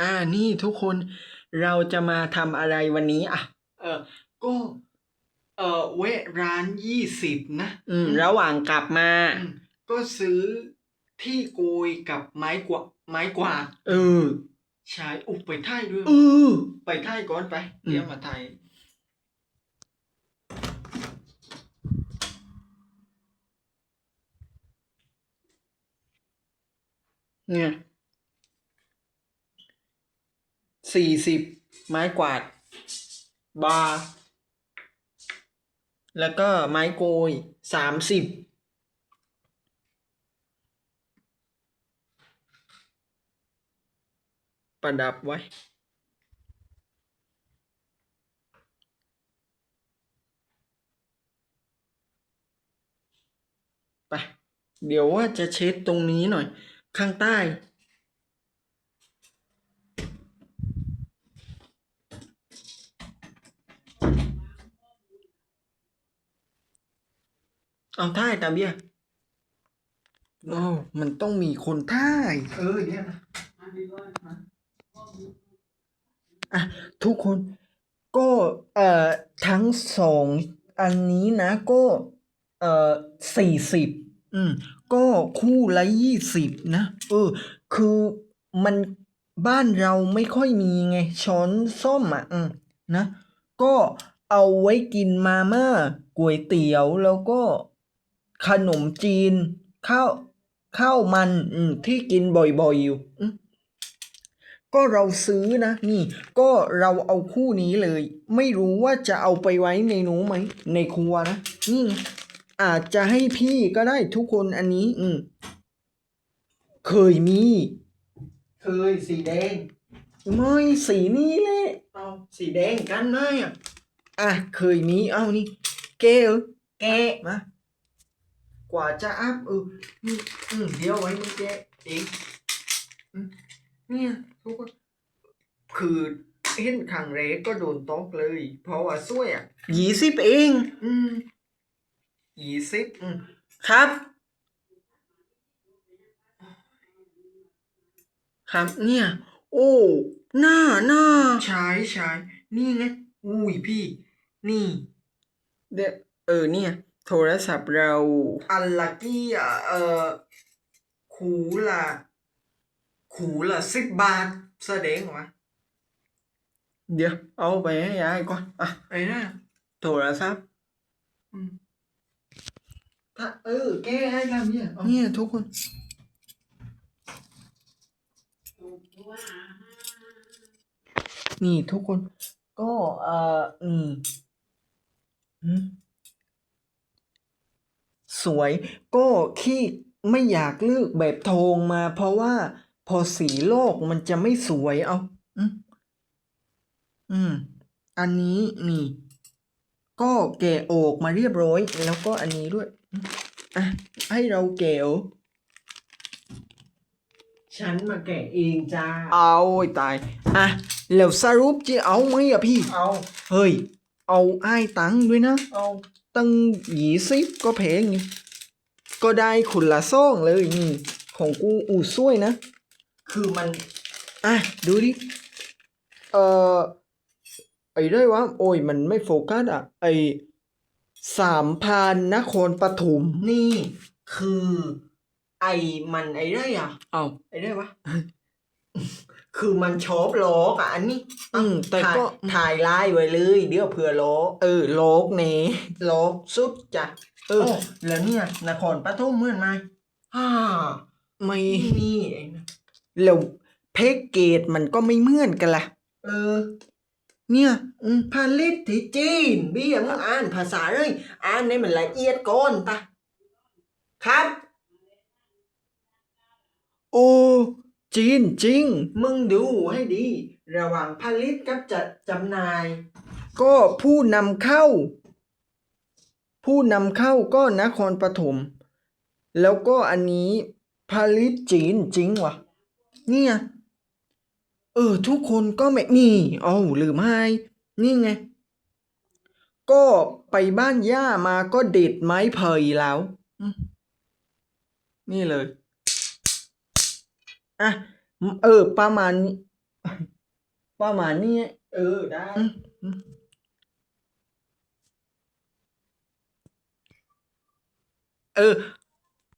อ่านี่ทุกคนเราจะมาทำอะไรวันนี้อะ เออก็ เออแวะร้านยี่สิบนะอืม ระหว่างกลับมา อืมก็ซื้อที่โกยกับไม้กวาดไม้กวาดเออใช้อุบไปท่ายด้วยเออ ไปท่ายก่อนไปอืม เดี๋ยวมาไทยเนี่ย สี่สิบไม้กวาด บาร์แล้วก็ไม้โกยสามสิบประดับไว้ ไป เดี๋ยวว่าจะเช็ดตรงนี้หน่อย ข้างใต้ เอาท่ายตาเบี้ยโอ้มันต้องมีคนท่าย เออเนี่ยนะอะทุกคนก็เอ่อทั้งสองอันนี้นะก็เอ่อสี่สิบอืมก็คู่ละยี่สิบนะ เออ คือมันบ้านเราไม่ค่อยมีไง ช้อนส้มอะ อืมนะ ก็เอาไว้กินมาม่าก๋วยเตี๋ยวแล้วก็ ขนมจีนข้าวข้าวมันอืมที่กินบ่อยๆอยู่อืมก็เราซื้อนะ นี่ ก็เราเอาคู่นี้เลย ไม่รู้ว่าจะเอาไปไว้ในหนูไหม ในครัวนะนี่ไงอาจจะให้พี่ก็ได้ทุกคนอันนี้ อืมเคยมี เคยสีแดง ไม่สีนี้แหละเอาสีแดงกันไหมอะอะเคยมีเอานี่ แกเออแกะมา กว่าจะอัพเออนี่อืมเดี๋ยวไว้มึงแกะเองอืมเนี่ยทุกคนคือเห็นครั้งแรกก็โดนตอกเลย เพราะว่าสวยอะยี่สิบเอง อืมยี่สิบอืมครับครับเนี่ย โอ้หน้าหน้าใช้ใช้นี่ไงอุ้ยพี่ นี่ เดยวเออเนี่ย โทรศัพท์เราอันลักกี้อะเออขูละขูละสิบบาทแสดงวะเดี๋ยวเอาไปให้ยายก่อนอะไอ้นะโทรศัพท์อืมถ้าเออแก้ให้ทำเนี่ยเอาเนี่ยทุกคนนี่ทุกคน ก็เอ่อนี่หื สวย ก็ขี้ไม่อยากเลือกแบบโทงมา เพราะว่าพอสีโลกมันจะไม่สวยเอาอืมอืม อันนี้นี่ ก็แกะออกมาเรียบร้อย แล้วก็อันนี้ด้วยอืมอะให้เราแกะเอาฉันมาแกะเองจ้า เอาโอ้ยตาย อะ แล้วสรุปจะเอาไหมอะพี่ เอา เฮ้ย เอาไอ้ายตังค์ด้วยนะ เอา ตั้งยี่สิบก็แพงนี่ก็ได้คนละซ่องเลยนี่ของกูอู่ซ่วยนะ คือมัน อะ ดูดิ เอ่อ ไอ้ได้วะ โอ้ย มันไม่โฟกัสอะ ไอ้สามพันนครปฐมนี่ คือ ไอ้มันไอ้ได้อะ เอาไอ้ได้วะ คือมันชอบล้อกอะอันนี้อืมแต่ถ่ายก็ถ่ายลายไว้เลย เดี๋ยวเผื่อล้อเออโลกเนล้อสุดจ้ะเออ โแล้วเนี่ยนครปฐมเหมือนไหมฮ่าไม่นี่เองนะแล้วแพ็กเกจมันก็ไม่เหมือนกันล่ะเออ เนี่ย อืมผลิตที่จีนเบี้ยมึงอ่านภาษาเลยอ่านให้มันละเอียดก่อนตะครับ โอ้ จีนจริง มึงดูให้ดี ระหว่างผลิตกับจัดจำหน่าย ก็ผู้นำเข้า ผู้นำเข้าก็นครปฐมแล้วก็อันนี้ผลิตจีนจริงวะเนี่ยเออทุกคนก็ไม่นี่เอาหรือไม่นี่ไง ก็ไปบ้านย่ามาก็เด็ดไม้เผยแล้วอืมนี่เลย อะ เออ ประมาณนี้ ประมาณนี้ เออ ได้อืมอืมเออ